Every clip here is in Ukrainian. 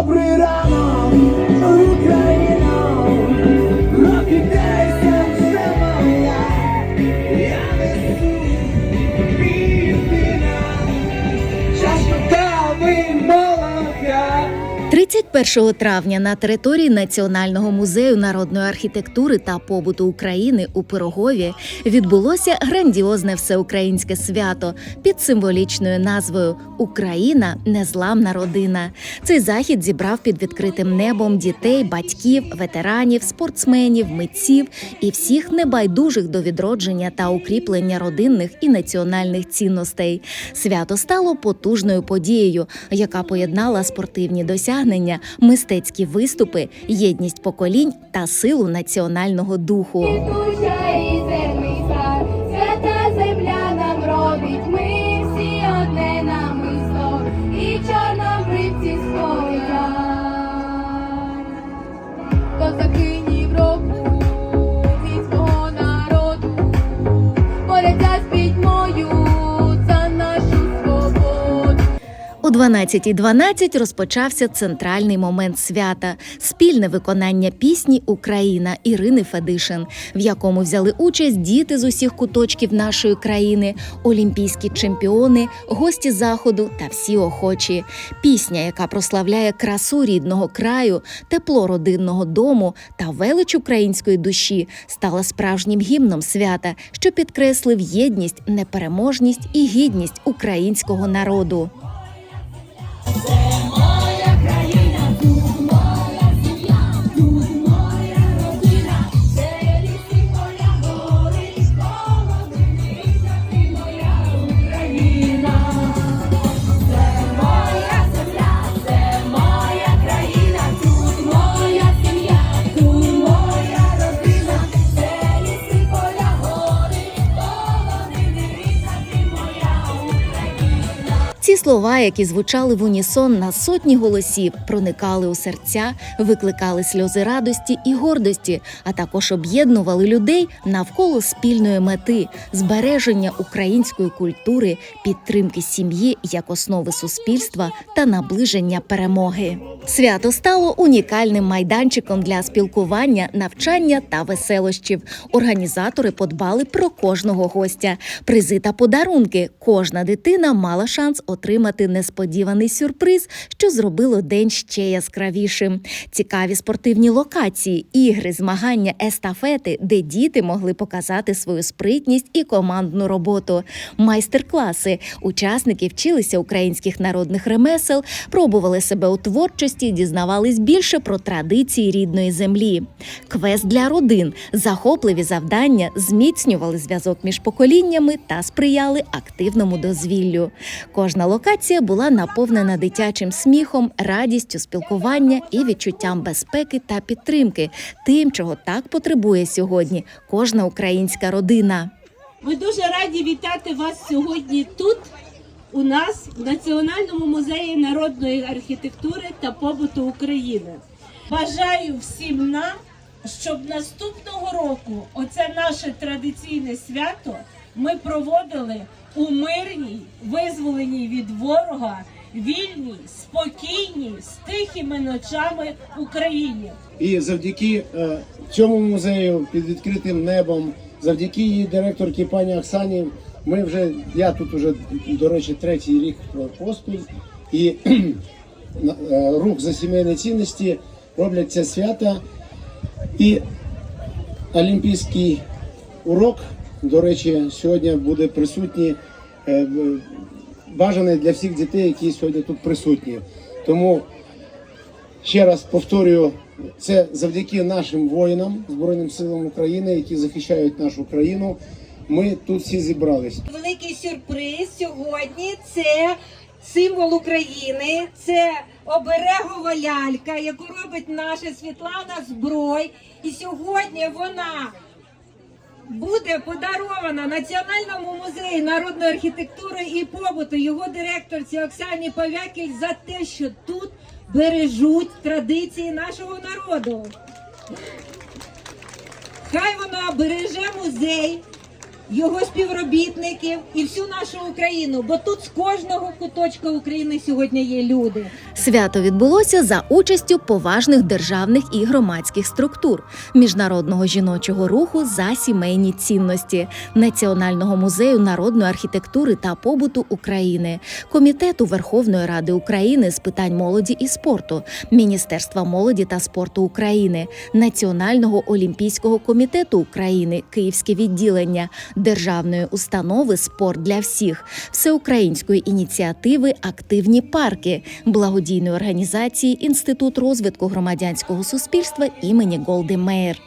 Добрий ранок, 31 травня на території Національного музею народної архітектури та побуту України у Пирогові відбулося грандіозне всеукраїнське свято під символічною назвою Україна незламна родина. Цей захід зібрав під відкритим небом дітей, батьків, ветеранів, спортсменів, митців і всіх небайдужих до відродження та укріплення родинних і національних цінностей. Свято стало потужною подією, яка поєднала спортивні досягнення, мистецькі виступи, єдність поколінь та силу національного духу. Душа і зерниста, 12.12 .12 розпочався центральний момент свята спільне виконання пісні Україна Ірини Федишин, в якому взяли участь діти з усіх куточків нашої країни, олімпійські чемпіони, гості заходу та всі охочі. Пісня, яка прославляє красу рідного краю, тепло родинного дому та велич української душі, стала справжнім гімном свята, що підкреслив єдність, непереможність і гідність українського народу. Слова, які звучали в унісон на сотні голосів, проникали у серця, викликали сльози радості і гордості, а також об'єднували людей навколо спільної мети збереження української культури, підтримки сім'ї як основи суспільства та наближення перемоги. Свято стало унікальним майданчиком для спілкування, навчання та веселощів. Організатори подбали про кожного гостя. Призи та подарунки. Кожна дитина мала шанс отримати несподіваний сюрприз, що зробило день ще яскравішим. Цікаві спортивні локації, ігри, змагання, естафети, де діти могли показати свою спритність і командну роботу. Майстер-класи. Учасники вчилися українських народних ремесел, пробували себе у творчості, дізнавались більше про традиції рідної землі. Квест для родин, захопливі завдання зміцнювали зв'язок між поколіннями та сприяли активному дозвіллю. Кожна локація була наповнена дитячим сміхом, радістю спілкування і відчуттям безпеки та підтримки, тим, чого так потребує сьогодні кожна українська родина. Ми дуже раді вітати вас сьогодні тут, у нас, в Національному музеї народної архітектури та побуту України. Бажаю всім нам, щоб наступного року оце наше традиційне свято ми проводили у мирній, визволеній від ворога, вільній, спокійній, з тихими ночами Україні. І завдяки е, цьому музею під відкритим небом, завдяки її директорці пані Оксані, ми вже я тут уже до речі третій рік поспіль, і е, рух за сімейні цінності роблять це свято. І олімпійський урок, до речі, сьогодні буде присутній, е, бажаний для всіх дітей, які сьогодні тут присутні. Тому Ще раз повторюю, це завдяки нашим воїнам, Збройним силам України, які захищають нашу країну. Ми тут всі зібрались. Великий сюрприз сьогодні це символ України, це оберегова лялька, яку робить наша Світлана Зброй. І сьогодні вона буде подарована Національному музею народної архітектури і побуту його директорці Оксані Павякіль за те, що тут бережуть традиції нашого народу. Хай вона береже музей, його співробітників і всю нашу Україну, бо тут з кожного куточка України сьогодні є люди. Свято відбулося за участю поважних державних і громадських структур, міжнародного жіночого руху за сімейні цінності, Національного музею народної архітектури та побуту України, Комітету Верховної Ради України з питань молоді і спорту, Міністерства молоді та спорту України, Національного олімпійського комітету України, Київське відділення, Державної установи Спорт для всіх, всеукраїнської ініціативи Активні парки, благодійної організації Інститут розвитку громадянського суспільства імені Голди Меєр.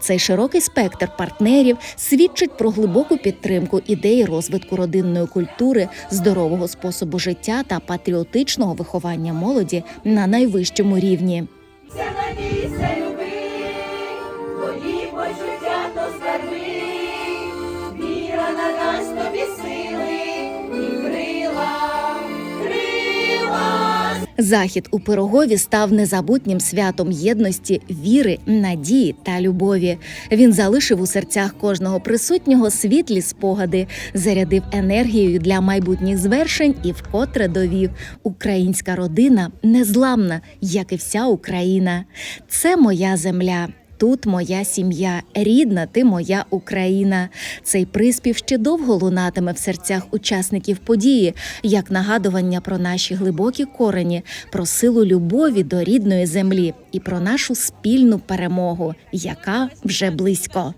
Цей широкий спектр партнерів свідчить про глибоку підтримку ідеї розвитку родинної культури, здорового способу життя та патріотичного виховання молоді на найвищому рівні. Вся надійся, люби, твої почуття Захід у Пирогові став незабутнім святом єдності, віри, надії та любові. Він залишив у серцях кожного присутнього світлі спогади, зарядив енергією для майбутніх звершень і вкотре довів: українська родина незламна, як і вся Україна. Це моя земля. Тут моя сім'я, рідна ти моя Україна. Цей приспів ще довго лунатиме в серцях учасників події, як нагадування про наші глибокі корені, про силу любові до рідної землі і про нашу спільну перемогу, яка вже близько.